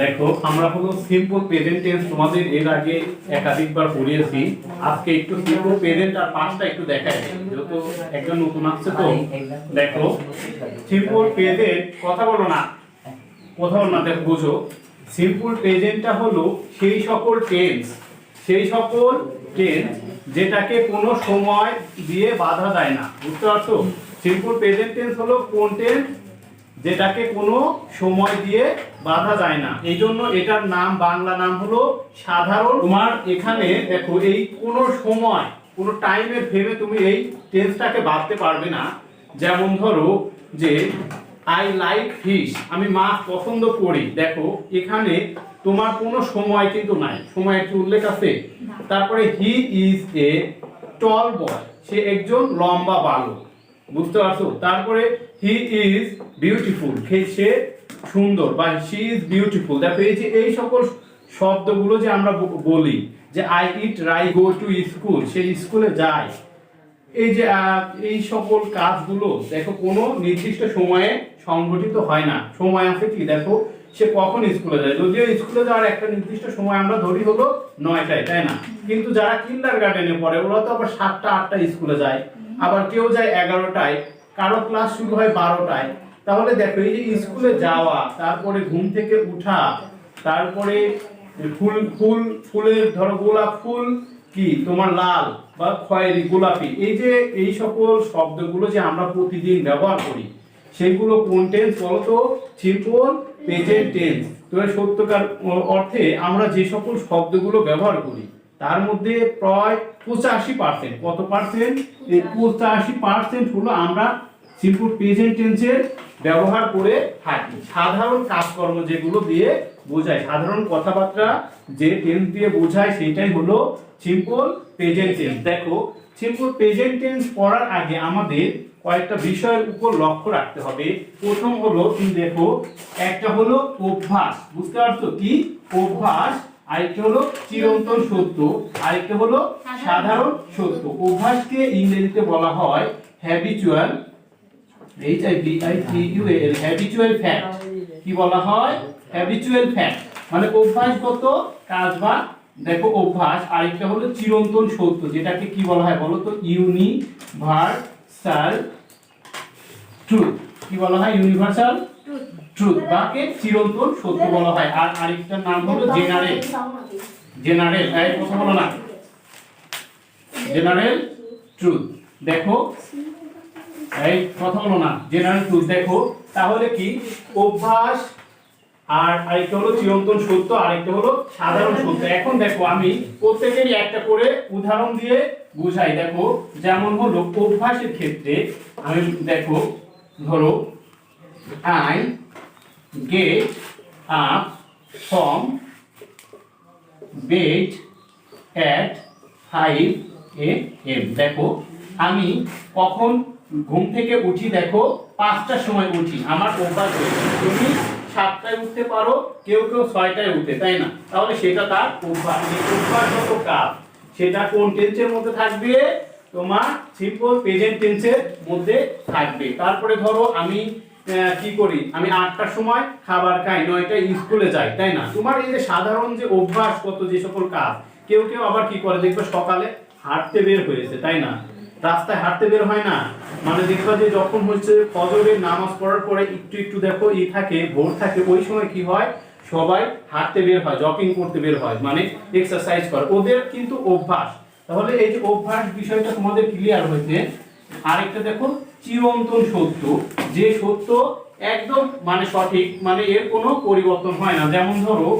দেখো, আমরা প্রেজেন্ট তোমাদের এর আগে একাধিকবার পড়িয়েছি। আজকে একটু প্রেজেন্ট আর পাঁচটা একটু একজন নতুন আসছে তো, দেখো প্রেজেন্ট কথা বলো না না বুঝো। সিম্পল প্রেজেন্টটা হলো সেই সকল টেন্স সেই সকল টেন্স যেটাকে কোনো সময় দিয়ে বাধা যায় না। বুঝতে পারছ? সিম্পল প্রেজেন্ট টেন্স হলো কোন টেন্স যেটাকে কোনো সময় দিয়ে বাধা যায় না। এই জন্য এটার নাম বাংলা নাম হলো সাধারণ। তোমার এখানে দেখো এই কোনো সময় কোনো টাইমের ভেবে তুমি এই টেন্সটাকে বাঁধতে পারবে না। যেমন ধরো যে আই লাইক ফিশ আমি মাছ পছন্দ করি। দেখো এখানে তোমার কোনো সময় কিন্তু নাই। সময় কি উল্লেখ আছে? তারপরে হি ইজ এ টল বয় সে একজন লম্বা বালক। বুঝতে পারছ? তারপরে হি ইজ বিউটিফুল সে সুন্দর বা শি ইজ বিউটিফুল দেখো এই যে এই সকল শব্দগুলো যে আমরা বলি, যে I eat rice go to school সে স্কুলে যায়। এই যে এই সকল কাজগুলো, দেখো, কোনো নির্দিষ্ট সময়ে সংগঠিত হয় না। সময় আছে কি? দেখো, সে কখন স্কুলে যায়? যদিও স্কুলে যাওয়ার একটা নির্দিষ্ট সময় আমরা ধরি হলো নয়টায়, তাই না? কিন্তু যারা কিন্ডার গার্ডেনে পড়ে, ওরা তো আবার সাতটা আটটা স্কুলে যায়। আবার কেউ যায় এগারোটায়, কারও ক্লাস শুরু হয় বারোটায়। তাহলে দেখো, এই যে স্কুলে যাওয়া, তারপরে ঘুম থেকে উঠা, তারপরে ফুল ফুল, ফুলের ধরো গোলাপ ফুল, কি তোমার লাল বা খয়েরি, গোলাপি, এই যে এই সকল শব্দগুলো যে আমরা প্রতিদিন ব্যবহার করি, সেগুলো কোন টেন্স বলতো সিম্পল প্রেজেন্ট টেন্স তো সত্যকার অর্থে আমরা যে সকল শব্দগুলো ব্যবহার করি তার মধ্যে প্রায় পঁচাশি পার্সেন্ট কত পার্সেন্ট এই পঁচাশি পার্সেন্ট হলো আমরা সিম্পল প্রেজেন্ট টেন্সের ব্যবহার করে থাকি। সাধারণ কাজকর্ম যেগুলো দিয়ে বোঝায়। সাধারণ কথাবার্তা যে টেন্স দিয়ে বোঝায় সেটাই হলো সিম্পল প্রেজেন্ট টেন্স দেখো সিম্পল প্রেজেন্ট টেন্স পড়ার আগে আমাদের কয়েকটা বিষয়ের উপর লক্ষ্য রাখতে হবে। প্রথম হলো তুমি দেখো? একটা হলো অভ্যাস। বুঝতে পারছ কি? অভ্যাস আরেকটা হলো চিরন্তন সত্য আরেকটা হলো সাধারণ সত্য। অভ্যাসকে ইংরেজিতে বলা হয় habitual H I B I T U L habitual fact কি বলা হয়? হ্যাবিচুয়াল ফ্যাক্ট মানে অভ্যাসগত কাজ বা দেখো অভ্যাস আরেকটা হলো চিরন্তন সত্য যেটাকে কি বলা হয় বলো তো? ইউনিভার্সাল ট্রুথ কি বলা হয়? ইউনিভার্সাল ট্রুথ বাকে চিরন্তন সত্য বলা হয়। আর আরেকটার নাম হলো জেনারেল জেনারেল এই কথা বলো না। জেনারেল ট্রুথ দেখো, এই কথা বলো না। জেনারেল ট্রুথ দেখো, তাহলে কি? অভ্যাস আর আরেকটা হলো চিরন্তন সত্য, আরেকটা হলো সাধারণ সত্য। এখন দেখো, আমি প্রত্যেকেরই একটা করে উদাহরণ দিয়ে বুঝাই। দেখো, যেমন হলো, অভ্যাসের ক্ষেত্রে আমি দেখো, ধরো I up from bed at five A M দেখো, আমি কখন ঘুম থেকে উঠি, দেখো, পাঁচটার সময় উঠি। আমার অভ্যাস তুমি সাতটায় উঠতে পারো, কেউ কেউ ছয়টায় উঠে, তাই না? তাহলে সেটা তার অভ্যাস অভ্যাসগত কাজ। সেটা কোন টেন্সের মধ্যে থাকবে? তোমার সিম্পল প্রেজেন্ট টেন্সের মধ্যে থাকবে। তারপরে ধরো, আমি কি করি? আমি আটটার সময় খাবার খাই নয়টায় স্কুলে যাই, তাই না? তোমার এই যে সাধারণ যে অভ্যাসগত যে সকল কাজ, কেউ কেউ আবার কি করে? দেখবে সকালে হাঁটতে বের হয়েছে, তাই না? রাস্তায় হাঁটতে বের হয় না? মানে দেখবা যে যখন হচ্ছে ফজরের নামাজ পড়ার পরে একটু একটু দেখো ই থাকে, ভোর থাকে, ওই সময় কি হয়? সবাই হাঁটতে বের হয় জগিং করতে বের হয় মানে এক্সারসাইজ করে। ওদের কিন্তু অভ্যাস। তাহলে এই যে অভ্যাস বিষয়টা তোমাদের ক্লিয়ার হয়েছে। আরেকটা দেখো, চিরন্তন সত্য। যে সত্য একদম মানে সঠিক মানে এর কোনো পরিবর্তন হয় না। যেমন ধরো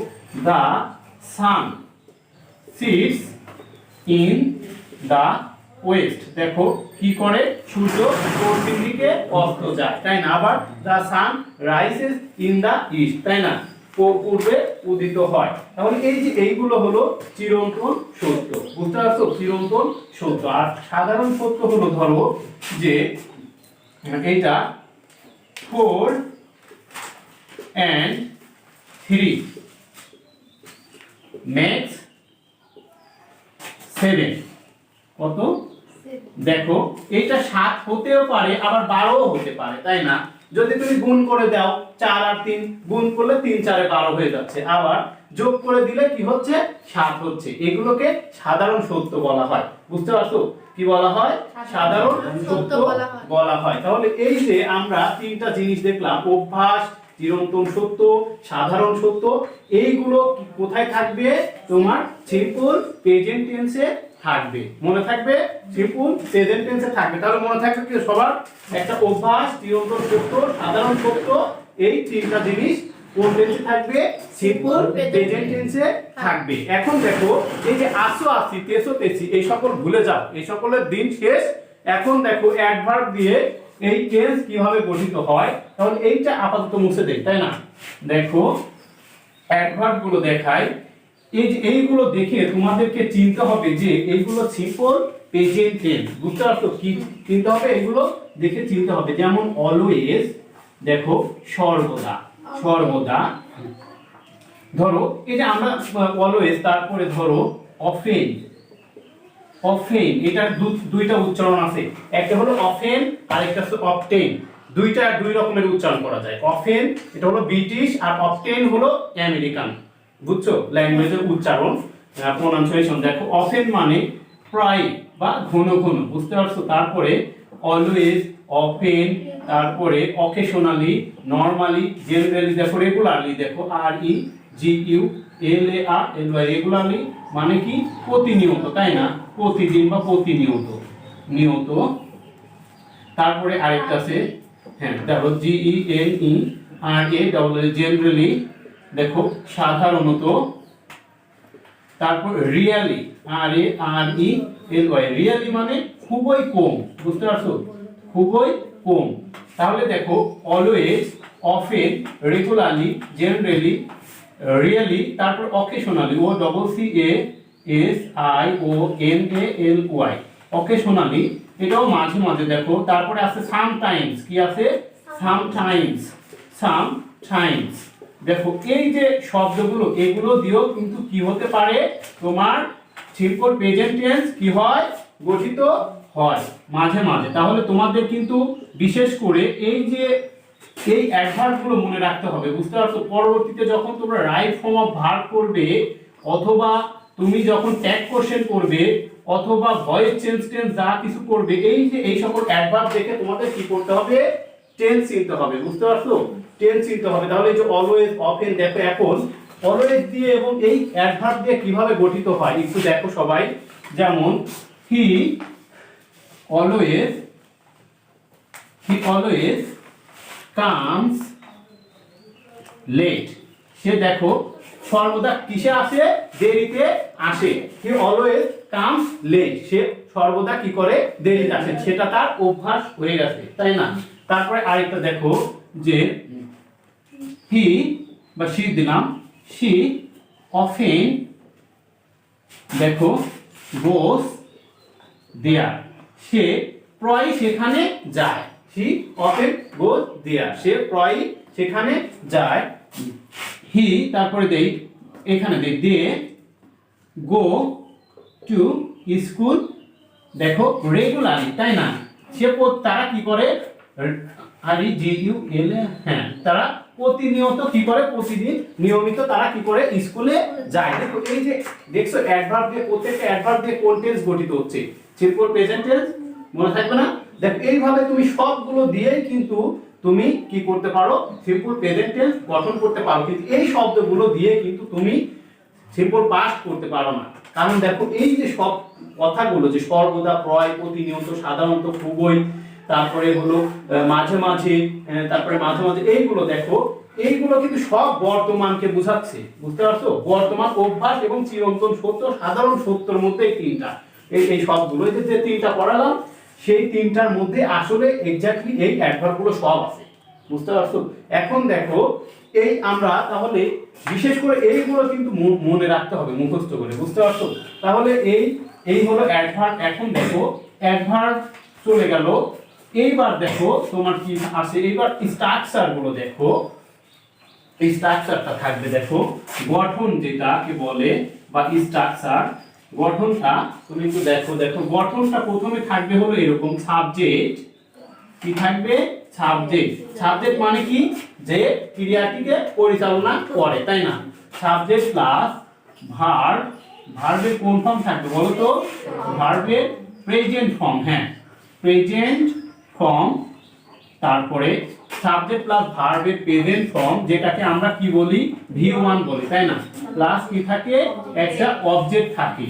the sun sits in the west দেখো, কি করে? সূর্য পশ্চিম দিকে অস্ত যায়, তাই না? আবার the sun rises in the east তাই না? পূর্বে উদিত হয়। তাহলে এই যে এইগুলো হলো চিরন্তন সত্য। বুঝতে পারছ? চিরন্তন সত্য। আর সাধারণ সত্য হলো ধরো যে, এইটা four and three next seven কত? দেখো এটা 7 হতেও পারে আবার বারোও হতে পারে তাই না? যদি তুমি গুণ করে দাও 4 আর 3 গুণ করলে 3 4 এ 12 হয়ে যাচ্ছে। আবার যোগ করে দিলে কি হচ্ছে? সাত হচ্ছে। এগুলোকে সাধারণ সত্য বলা হয়। বুঝতে পারছ? কি বলা হয়? সাধারণ সত্য বলা হয়। তাহলে এই যে আমরা তিনটা জিনিস দেখলাম অভ্যাস চিরন্তন সত্য সাধারণ সত্য এইগুলো কোথায় থাকবে? তোমার সিম্পল প্রেজেন্ট টেন্সে থাকবে। মনে থাকবে? সিম্পল প্রেজেন্ট টেন্সে থাকবে। তাহলে মনে থাকবে কি সবার? একটা অভ্যাস চিরন্তন সত্য সাধারণ সত্য এই তিনটা জিনিস কোন টেন্সে থাকবে? সিম্পল প্রেজেন্ট টেন্সে থাকবে। এখন দেখো এই যে আসো আসি তেসো তেসি এই সকল ভুলে যাও। এই সকলের দিন শেষ। এখন দেখো অ্যাডভার্ব দিয়ে এই টেন্স কীভাবে গঠিত হয়? তাহলে এইটা আপাতত মুছে দেই তাই না? দেখো অ্যাডভার্বগুলো দেখাই। এই যে এইগুলো দেখে তোমাদেরকে চিনতে হবে যে এইগুলো সিম্পল প্রেজেন্ট টেন্স বুঝতে পারছ? কি চিনতে হবে? এগুলো দেখে চিনতে হবে। যেমন অলওয়েজ দেখো সর্বদা। সর্বদা। ধরো, এই যে আমরা অলওয়েজ তারপরে ধরো অফেন অফেন এটার দুইটা উচ্চারণ আছে। একটা হলো অফেন আর একটা হচ্ছে অপটেন দুইটা দুই রকমের উচ্চারণ করা যায়। অফেন এটা হলো ব্রিটিশ আর অপটেন হলো আমেরিকান বুঝছ? ল্যাঙ্গুয়েজের উচ্চারণ প্রোনাউন্সিয়েশন দেখো অফেন মানে প্রায় বা ঘন ঘন, বুঝতে পারছ? তারপরে অলওয়েজ অফেন তারপরে অকেশনালি নর্মালি জেনারেলি দেখো রেগুলারলি দেখো R E G U L A R L Y regularly মানে কি? প্রতিনিয়ত, তাই না? প্রতিদিন বা প্রতিনিয়ত, নিয়ত। তারপরে আরেকটা আছে হ্যাঁ দেখো G E N E R A double generally দেখো সাধারণত। তারপর really R A R E L Y really মানে খুবই কম, বুঝতে পারছ? খুবই কম। তাহলে দেখো always often regularly generally really তারপর occasionally O double C A S I O N A L Y occasionally এটাও মাঝে মাঝে দেখো। তারপরে আছে সামটাইমস কি আছে? সামটাইমস সামটাইমস দেখো, এই যে শব্দগুলো, এগুলো দিয়েও কিন্তু কি হতে পারে? তোমার সিম্পল প্রেজেন্ট টেন্স কি হয়? গঠিত হয়, মাঝে মাঝে। তাহলে তোমাদের কিন্তু বিশেষ করে এই যে এই অ্যাডভার্বগুলো মনে রাখতে হবে, বুঝতে পারছ? পরবর্তীতে যখন তোমরা রাইট ফর্ম অফ ভার্ব করবে, অথবা তুমি যখন ট্যাগ কোশ্চেন করবে, অথবা ভয়েস চেঞ্জ টেন্স যা কিছু করবে, এই যে এই সকল অ্যাডভার্ব দেখে তোমাদের কি করতে হবে? টেন্স চিনতে হবে, বুঝতে পারছ? টেন্স চিনতে হবে। তাহলে যে অলওয়েজ অফেন দেখো এখন অলওয়েজ দিয়ে এবং এই অ্যাডভার্ব দিয়ে কীভাবে গঠিত হয়, একটু দেখো সবাই। যেমন he always he always comes late সে দেখো, সর্বদা কিসে আসে? দেরিতে আসে। হি অলওয়েজ কামস লেট সে সর্বদা কি করে? দেরিতে আসে। সেটা তার অভ্যাস হয়ে গেছে, তাই না? তারপরে আরেকটা দেখো, যে হি বা সি দিলাম। সি অফেন দেখো গোস দেয়ার সে প্রায় সেখানে যায়। হি অফেন গোজ দেয়ার সে প্রায় সেখানে যায়। হি তারপরে দেই এখানে দেই দিয়ে গো টু স্কুল দেখো রেগুলারলি তাই না? সে তারা কি করে? আর জি ইউ এল হ্যাঁ তারা প্রতিনিয়ত কি করে? প্রতিদিন নিয়মিত তারা কি করে? স্কুলে যায়। দেখো, এই যে, দেখছ অ্যাডভার্ব দিয়ে প্রত্যেকটা অ্যাডভার্ব দিয়ে কোন টেন্স গঠিত হচ্ছে। সিম্পল প্রেজেন্ট টেন্স মনে থাকবে না? দেখো, এইভাবে তুমি সবগুলো দিয়েই কিন্তু তুমি কি করতে পারো? সিম্পল প্রেজেন্ট টেন্স গঠন করতে পারো। কিন্তু এই শব্দগুলো দিয়ে কিন্তু তুমি সিম্পল পাস করতে পারো না। কারণ দেখো, এই যে সব কথাগুলো, যে সর্বদা, প্রয়, প্রতিনিয়ত, সাধারণত খুবই, তারপরে হলো মাঝে মাঝে তারপরে মাঝে মাঝে, এইগুলো দেখো, এইগুলো কিন্তু সব বর্তমানকে বোঝাচ্ছে। বুঝতে পারছ? বর্তমান অভ্যাস এবং চিরন্তন সত্য, সাধারণ সত্যর মধ্যে তিনটা। এই এই সবগুলো। যে যে তিনটা পড়ালাম, সেই তিনটার মধ্যে আসলে এক্স্যাক্টলি এই অ্যাডভার্বগুলো সব আছে। বুঝতে পারছ? এখন দেখো, এই আমরা তাহলে বিশেষ করে এইগুলো কিন্তু মনে রাখতে হবে, মুখস্থ করে, বুঝতে পারছ? তাহলে এই এই হলো অ্যাডভার্ব এখন দেখো অ্যাডভার্ব চলে গেল। এইবার দেখো, তোমার কি আছে? এইবার স্ট্রাকচারগুলো দেখো। এই স্ট্রাকচারটা থাকবে, দেখো, গঠন যেটাকে বলে বা স্ট্রাকচার গঠনটা, তুমি একটু দেখো দেখো, গঠনটা প্রথমে থাকবে হলো এরকম সাবজেক্ট কি থাকবে? সাবজেক্ট সাবজেক্ট মানে কি? যে ক্রিয়াটিকে পরিচালনা করে, তাই না? সাবজেক্ট প্লাস ভার্ব ভার্বের কোন ফর্ম থাকবে বলো তো? ভার্বের প্রেজেন্ট ফর্ম হ্যাঁ। প্রেজেন্ট ফর্ম তারপরে সাবজেক্ট প্লাস ভার্বের প্রেজেন্ট ফর্ম যেটাকে আমরা কি বলি? ভি ওয়ান বলি, তাই না? প্লাস কি থাকে? একটা অবজেক্ট থাকে।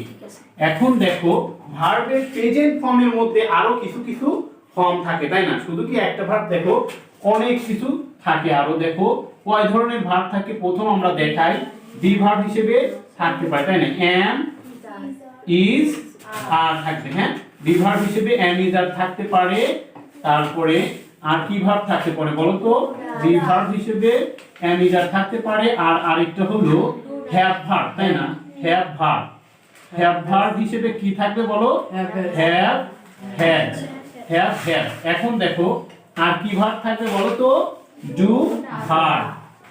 এখন দেখো ভার্বের প্রেজেন্ট ফর্মের মধ্যে আরও কিছু কিছু ফর্ম থাকে, তাই না? শুধু কি একটা ভার্ব দেখো, অনেক কিছু থাকে আরও, দেখো। কয় ধরনের ভার্ব থাকে? প্রথম আমরা দেখাই ডি ভার্ব হিসেবে থাকতে পারে, তাই না? এম ইজ আর থাকবে হ্যাঁ? বিভার্ব হিসেবে এম ইজ আর থাকতে পারে। তারপরে আর কি ভার্ব থাকতে পারে বলো তো? বিভার্ব হিসেবে এম ইজ আর থাকতে পারে আর আরেকটা হলো হ্যাভ ভার্ব তাই না? হ্যাভ ভার্ব হ্যাভ ভার্ব হিসেবে কি থাকবে বলো? হ্যাভ হ্যাজ হ্যাভ হ্যাজ এখন দেখো, আর কি ভার্ব থাকবে বলো তো? Do verb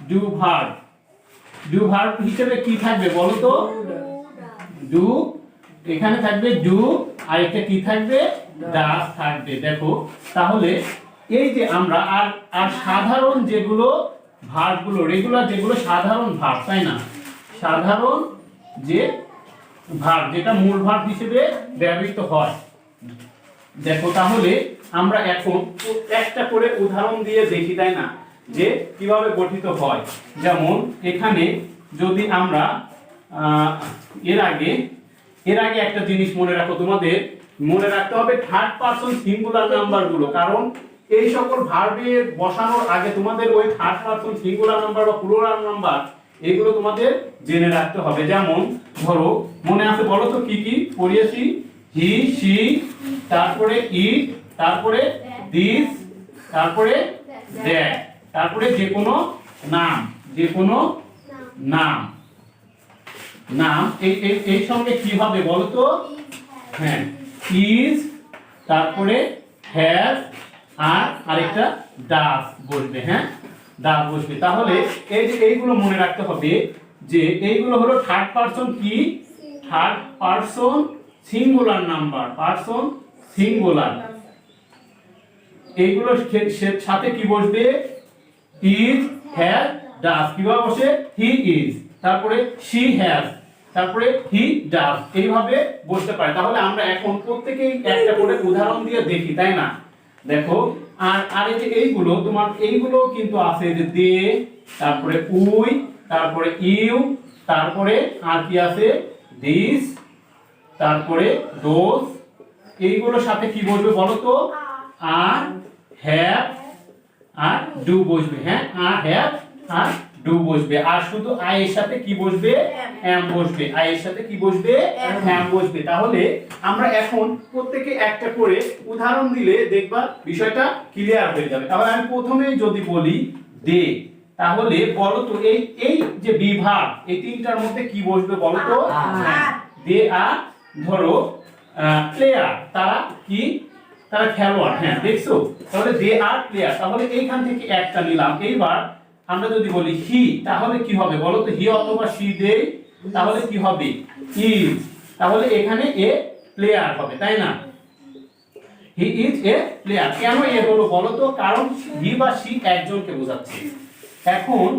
do verb do verb হিসেবে কি থাকবে বলো তো? ডু এখানে থাকবে ডু আর একটা কি থাকবে? ডাস থাকবে। দেখো, তাহলে এই যে আমরা, আর আর সাধারণ যেগুলো ভার্বগুলো রেগুলার যেগুলো সাধারণ ভার্ব তাই না? সাধারণ যে ভার্ব যেটা মূল ভার্ব হিসেবে ব্যবহৃত হয়। দেখো তাহলে আমরা এখন একটা করে উদাহরণ দিয়ে দেখি, তাই না? যে কীভাবে গঠিত হয়। যেমন এখানে যদি আমরা এর আগে এর আগে একটা জিনিস মনে রাখো তোমাদের। মনে রাখতে হবে থার্ড পারসন সিঙ্গুলার নাম্বারগুলো, কারণ এই সকল ভার্বে বসানোর আগে তোমাদের ওই থার্ড পারসন সিঙ্গুলার নাম্বার বা প্লুরাল নাম্বার এগুলো তোমাদের জেনে রাখতে হবে। যেমন ধরো মনে আছে বলো তো কি কি? পড়িয়েছি হি সি তারপরে ইট তারপরে দিস তারপরে দ্যাট তারপরে যে কোনো নাম যে কোনো নাম। নাম এই এই- এই সঙ্গে কি হবে বলো তো? হ্যাঁ ইজ তারপরে হ্যাজ আর আরেকটা ডাস বসবে হ্যাঁ? ডাস বসবে। তাহলে এই যে এইগুলো মনে রাখতে হবে যে এইগুলো হলো থার্ড পারসন কি? Third person singular number person singular এইগুলো সাথে কি বসবে? ইজ হ্যাজ ডাস কীভাবে বসে? হি ইজ তারপরে শি হ্যাজ তারপরে হি ডাস এইভাবে বসতে পারে। তাহলে আমরা এখন প্রত্যেকেই একটা করে উদাহরণ দিয়ে দেখি, তাই না? দেখো, আর আর এই যে এইগুলো, তোমার এইগুলো কিন্তু আছে যে দে, তারপরে উই, তারপরে ইউ, তারপরে আর কি আছে? দিস, তারপরে দোস এইগুলোর সাথে কি বসবে বলো তো? আর, হ্যাভ, আর ডু বসবে হ্যাঁ? আর, হ্যাভ, আর ডু বসবে। আর শুধু আই এর সাথে কি বসবে? এম। বসবে। আই এর সাথে কি বসবে? এম। বসবে। তাহলে আমরা এখন প্রত্যেকে একটা করে উদাহরণ দিলে দেখবা বিষয়টা ক্লিয়ার হয়ে যাবে। তাহলে আমি প্রথমেই যদি বলি দে তাহলে বলো তো এই এই যে বিভাগ এই তিনটার মধ্যে কি বসবে বলো তো? দে আর ধরো প্লেয়ার তারা কি? তারা খেলোয়াড় হ্যাঁ দেখছ? তাহলে দে আর প্লেয়ার তাহলে এইখান থেকে একটা নিলাম। এইবার আমরা যদি বলি হি তাহলে কি হবে? বলো তো হি অথবা সি দে তাহলে কি হবে? ইজ। তাহলে এখানে এ প্লেয়ার হবে তাই না? He is a player. কেন এ হলো? বলো তো কারণ হি বা সি একজনকে বোঝাচ্ছে। এখন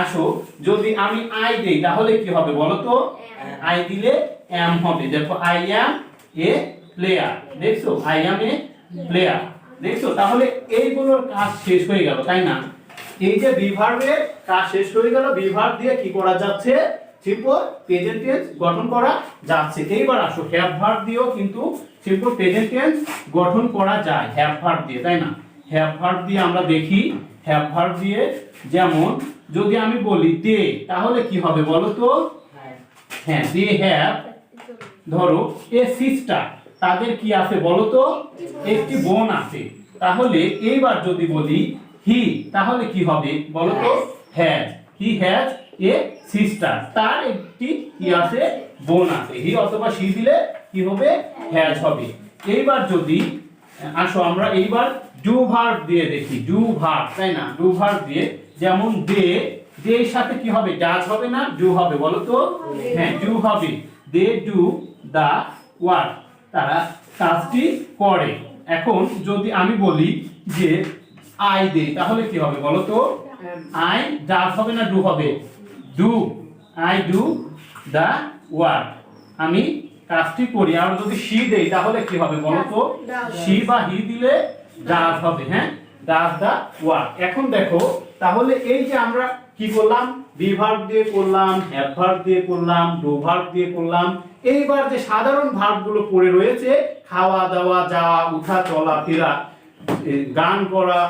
আসো যদি আমি আই দেই তাহলে কি হবে? বলো তো আই দিলে এম হবে। দেখো আই অ্যাম এ প্লেয়ার। দেখছ? I am a player. দেখছ? তাহলে এইগুলোর কাজ শেষ হয়ে গেল তাই না? এই যে বিভার্বের কাজ শেষ হয়ে গেল বিভার্ব দিয়ে কি করা যাচ্ছে? সিম্পল প্রেজেন্ট টেন্স গঠন করা যাচ্ছে। এইবার আসো হ্যাভ ভার্ব দিয়েও কিন্তু সিম্পল প্রেজেন্ট টেন্স গঠন করা যায় হ্যাভ ভার্ব দিয়ে, তাই না? হ্যাভ ভার্ব দিয়ে আমরা দেখি হ্যাভ ভার্ব দিয়ে যেমন, যদি আমি বলি দে তাহলে কি হবে বলো তো? হ্যাঁ দে হ্যাভ ধরো এ সিস্টার তাদের কি আছে বলো তো? একটি বোন আছে। তাহলে এইবার যদি বলি হি তাহলে কি হবে বলো তো has he has a sister তার একটি কি আছে? বোন আছে। হি অথবা সি দিলে কি হবে? হ্যাজ হবে। এইবার যদি আসো আমরা এইবার ডু ভার্ব দিয়ে দেখি। ডু ভার্ব তাই না? ডু ভার্ব দিয়ে যেমন দে দে এর সাথে কি হবে? ডাজ হবে না? ডু হবে বলো তো হ্যাঁ ডু হবে। দে ডু দা ওয়ার্ক তারা কাজটি করে। এখন যদি আমি বলি যে আই দেই তাহলে কি হবে বলো তো আই ডাস হবে না ডু হবে? Do I do the work আমি কাজটি করি আর যদি সি দেই তাহলে কি হবে বলো তো সি বা হি দিলে ডাস হবে হ্যাঁ? ডাস দা ওয়ার্ক এখন দেখো তাহলে এই যে আমরা কি করলাম? বিভার্ব দিয়ে করলাম হ্যাভ দিয়ে করলাম ডু ভার্ব দিয়ে করলাম। এইবার যে সাধারণ ভার্বগুলো পড়ে রয়েছে খাওয়া দাওয়া যাওয়া উঠা চলা ফেরা গান করা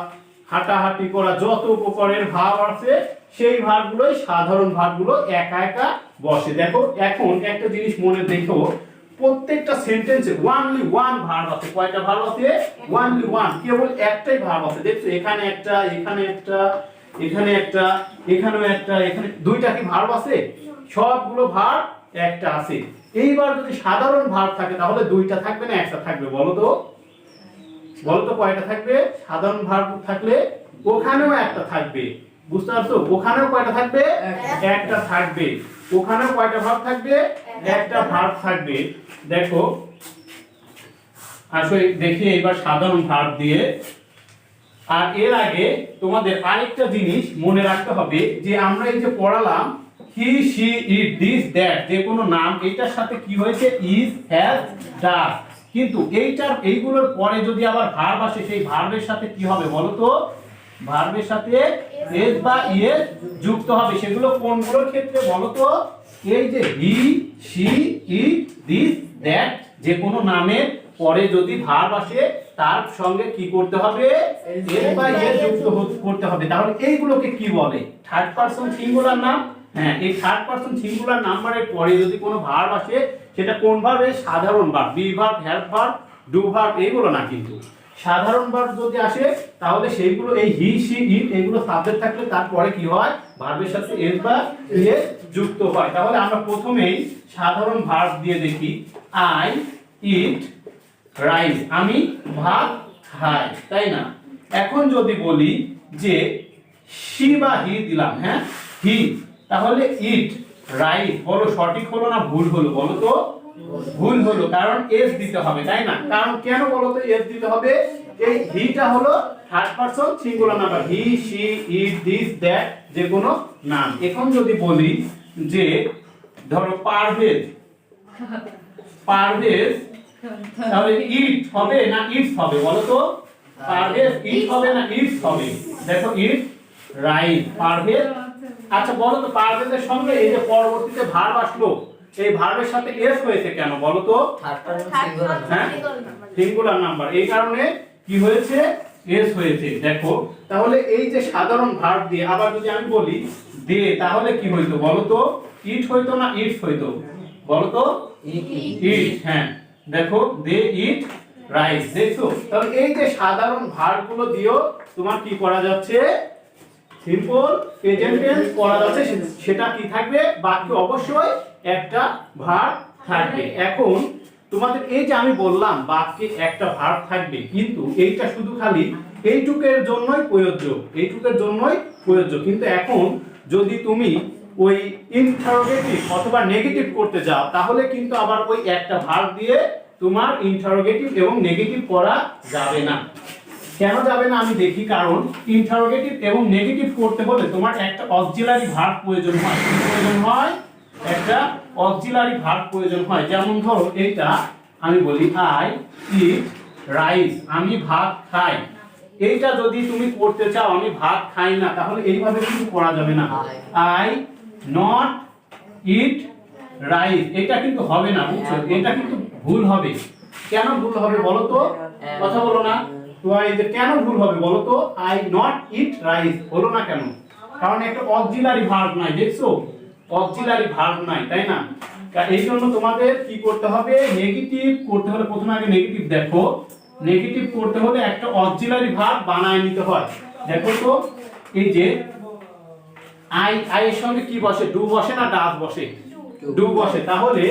হাঁটাহাঁটি করা, যত উপকরণের ভাব আছে, সেই ভাবগুলোই সাধারণ ভাবগুলো একা একা বসে। দেখো, এখন একটা জিনিস মনে দেখো প্রত্যেকটা সেন্টেন্সে ওয়ানলি ওয়ান ভার্ব আছে। কয়টা ভার্ব আছে? ওয়ানলি ওয়ান কেবল একটাই ভার্ব আছে। দেখছ, এখানে একটা এখানে একটা এখানে একটা, এখানেও একটা, এখানে দুইটা কি ভার্ব আছে? সবগুলো ভার্ব একটা আছে। এইবার যদি সাধারণ ভার্ব থাকে, তাহলে দুইটা থাকবে না, একটা থাকবে, বলো তো? বলো তো কয়টা থাকবে? সাধারণ ভার্ব থাকলে ওখানেও একটা থাকবে। বুঝতে পারছ? ওখানেও কয়টা থাকবে? একটা। থাকবে। ওখানেও কয়টা ভার্ব থাকবে? একটা। ভার্ব থাকবে। দেখো আসলে দেখি এবার সাধারণ ভার্ব দিয়ে। আর এর আগে তোমাদের আরেকটা জিনিস মনে রাখতে হবে যে আমরা এই যে পড়ালাম he she it this that যে কোনো নাম এটার সাথে কি হয়েছে? ইজ হ্যাজ ডাস কিন্তু এইটার এইগুলোর পরে যদি আবার ভার্ব আসে, সেই ভার্বের সাথে কি হবে বলো তো? ভার্বের সাথে এস বা ইএস যুক্ত হবে। সেগুলো কোনগুলোর ক্ষেত্রে বলো তো? এই যে he she it this that যে কোনো নামের পরে যদি ভার্ব আসে, তার সঙ্গে কি করতে হবে? এস বা ইএস যুক্ত করতে হবে। তাহলে এইগুলোকে কি বলে? থার্ড পারসন সিঙ্গুলার নাম? হ্যাঁ এই থার্ড পারসন সিঙ্গুলার নাম্বারের পরে যদি কোনো ভার্ব আসে, সেটা কোন ভার্ব সাধারণ verb be verb have verb do verb এইগুলো না কিন্তু। সাধারণ ভার্ব যদি আসে, তাহলে সেইগুলো, এই হি সি ইট এগুলো সাবজেক্ট থাকলে তারপরে কি হয়? ভার্বের সাথে এস বা ইএস যুক্ত হয়। তাহলে আমরা প্রথমেই সাধারণ ভার্ব দিয়ে দেখি। আই ইট রাইস আমি ভাত খাই, তাই না? এখন যদি বলি যে সি বা হি দিলাম হ্যাঁ? হি তাহলে ইট রাইট বলো সঠিক হলো না ভুল হলো? বলো তো। ভুল হলো, কারণ এস দিতে হবে, তাই না? কারণ কেন বলো তো এস দিতে হবে? এই হিটা হলো third person singular number he she it this that যে কোনো নাম। এখন যদি বলি যে, ধরো পারভেজ পারভেজ তাহলে ইট হবে না ইটস হবে, বলো তো? পারভেজ ইট হবে না ইটস হবে? দেখো ইট রাইট পারভেজ আচ্ছা বলো তো পারভেজের সঙ্গে এই যে পরবর্তীতে ভার্ব আসলো এই ভার্বের সাথে এস হয়েছে কেন? বলো তো। সিঙ্গুলার হ্যাঁ? সিঙ্গুলার নাম্বার এই কারণে কি হয়েছে? এস হয়েছে। দেখো তাহলে এই যে সাধারণ ভার্ব দিয়ে আবার যদি আমি বলি দে তাহলে কি হইতো? বলো তো। ইট হইতো না ইটস হইতো? বলো তো। ইট হ্যাঁ। দেখো দে ইট রাইস দেখছ? তাহলে এই যে সাধারণ ভার্বগুলো দিয়েও তোমার কি করা যাচ্ছে? সিম্পল প্রেজেন্ট টেন্স করা যাচ্ছে সেটা কি থাকবে? বাক্যে অবশ্যই একটা ভার্ব থাকবে। এখন তোমাদের এই যে আমি বললাম বাক্যে একটা ভার্ব থাকবে কিন্তু এইটা শুধু খালি এইটুকের জন্যই প্রযোজ্য এইটুকের জন্যই প্রযোজ্য। কিন্তু এখন যদি তুমি ওই ইন্টারোগেটিভ অথবা নেগেটিভ করতে যাও তাহলে কিন্তু আবার ওই একটা ভার্ব দিয়ে তোমার ইন্টারোগেটিভ এবং নেগেটিভ করা যাবে না। কেন যাবে না আমি দেখি কারণ ইন্টারোগেটিভ এবং নেগেটিভ করতে হলে তোমার একটা অক্সিলারি ভার্ব প্রয়োজন হয়। কি প্রয়োজন হয়? একটা অক্সিলারি ভার্ব প্রয়োজন হয়। যেমন ধরো এইটা আমি বলি আই ইট রাইস আমি ভাত খাই। এইটা যদি তুমি করতে চাও আমি ভাত খাই না তাহলে এইভাবে কিন্তু করা যাবে না। আই নট ইট রাইস এটা কিন্তু হবে না বুঝছ? এটা কিন্তু ভুল হবে। কেন ভুল হবে বলো তো? কথা বলো না। এই কেন ভুল হবে বলো তো আই নট ইট রাইস, হলো না কেন? কারণ একটা অক্সিলারি ভার্ব নাই, দেখছ? অক্সিলারি ভার্ব নাই, তাই না? এই জন্য তোমাদের কি করতে হবে? নেগেটিভ করতে হলে প্রথমে আগে নেগেটিভ দেখো। নেগেটিভ করতে হলে একটা অক্সিলারি ভার্ব বানায় নিতে হয়। দেখো তো, এই যে আই আই এর সঙ্গে কি বসে? ডু বসে না ডাস বসে? ডু বসে। তাহলে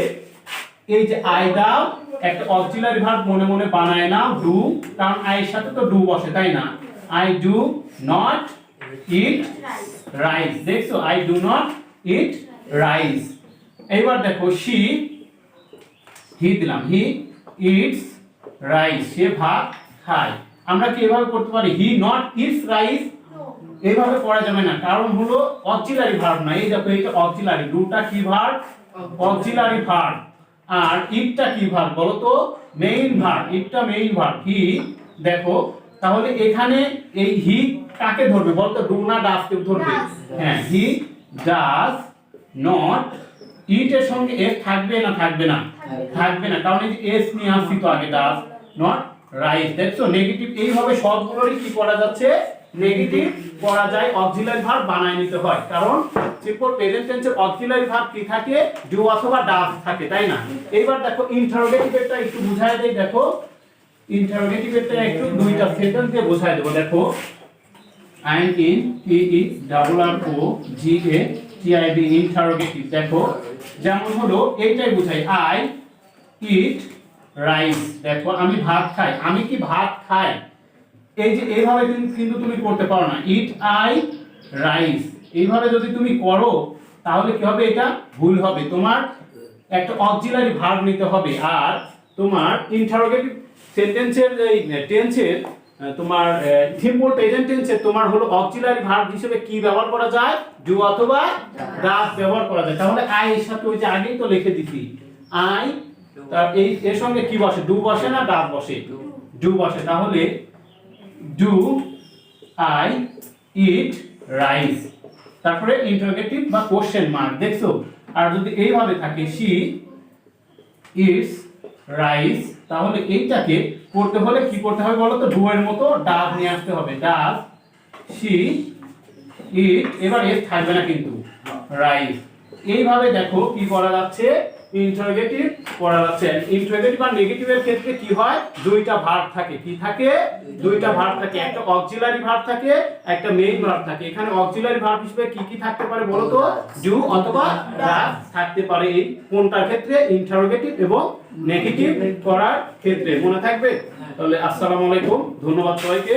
এই যে আই দাও একটা অক্সিলারি ভার্ব মনে মনে বানায় নাও ডু কারণ আই এর সাথে তো ডু বসে তাই না? I do not eat rice দেখছ? I do not eat rice এইবার দেখো শি হি দিলাম। হি ইটস রাইস সে ভাত খায়। আমরা কি এভাবে করতে পারি? হি নট ইটস রাইস এইভাবে পড়া যাবে না। কারণ হলো অক্সিলারি ভার্ব না। এই দেখো এটা অক্সিলারি ডুটা কি ভার্ব অক্সিলারি ভার্ব আর ইটটা কি ভার্ব বলো তো মেইন ভার্ব ইটটা মেইন ভার্ব হি দেখো তাহলে এখানে এই হি কাকে ধরবে বলো তো ডু না ডাস কে ধরবে হ্যাঁ হি ডাস নট ইট এর সঙ্গে এস থাকবে না থাকবে না? থাকবে। না। কারণ এই যে এস নিয়ে আসছি তো আগে ডাস নট রাইট দেখছ নেগেটিভ এইভাবে সবগুলোরই কি করা যাচ্ছে? নেগেটিভ করা যায় অক্সিলারি ভার্ব বানায় নিতে হয়। কারণ সিম্পল প্রেজেন্ট টেন্সের অক্সিলারি ভার্ব কি থাকে? ডু অথবা ডাস থাকে, তাই না? এইবার দেখো ইন্টারোগেটিভেরটা একটু বুঝায় দেই, দেখো। ইন্টারোগেটিভেরটা একটু দুইটা সেন্টেন্স দিয়ে বোঝায় দেবো, দেখো। I N T E double R O G A T I D interrogative দেখো। যেমন হলো, এইটাই বুঝাই আই ইট রাইস দেখো, আমি ভাত খাই। আমি কি ভাত খাই? এই যে এইভাবে কিন্তু তুমি করতে পারো না। ইট আই রাইস এইভাবে যদি তুমি করো তাহলে কি হবে এটা? ভুল হবে। তোমার একটা অক্সিলারি ভার্ব নিতে হবে। আর তোমার ইন্টারোগেটিভ সেন্টেন্সের এই টেন্সের তোমার সিম্পল প্রেজেন্ট টেন্সের তোমার হলো অক্সিলারি ভার্ব হিসেবে কি ব্যবহার করা যায়? ডু অথবা ডাস ব্যবহার করা যায়। তাহলে আই এর সাথে ওই যে আগেই তো লিখে দিছি। আই তার এই এর সঙ্গে কি বসে? ডু বসে না ডাস বসে? ডু বসে। তাহলে ডু আই ইট রাইস তারপরে ইন্টারোগেটিভ বা কোশ্চেন মার্ক দেখছ? আর যদি এইভাবে থাকে শি ইটস রাইস তাহলে এইটাকে করতে হলে কি করতে হবে বলো তো? ডু এর মতো ডাব নিয়ে আসতে হবে। ডাব শি ইট এবার এর থাকবে না কিন্তু রাইস এইভাবে দেখো কি করা যাচ্ছে? ইন্টারোগেটিভ করা যাচ্ছে। ইন্টারোগেটিভ আর নেগেটিভের ক্ষেত্রে কি হয়? দুইটা ভার্ব থাকে। কি থাকে? দুইটা ভার্ব থাকে। একটা অক্সিলারি ভার্ব থাকে, একটা মেইন ভার্ব থাকে। এখানে অক্সিলারি ভার্ব হিসেবে কি কি থাকতে পারে বলো তো ডু অথবা ডাস থাকতে পারে। এই কোনটার ক্ষেত্রে? ইন্টারোগেটিভ এবং নেগেটিভ করার ক্ষেত্রে। মনে থাকবে? তাহলে আসসালামু আলাইকুম। ধন্যবাদ সবাইকে।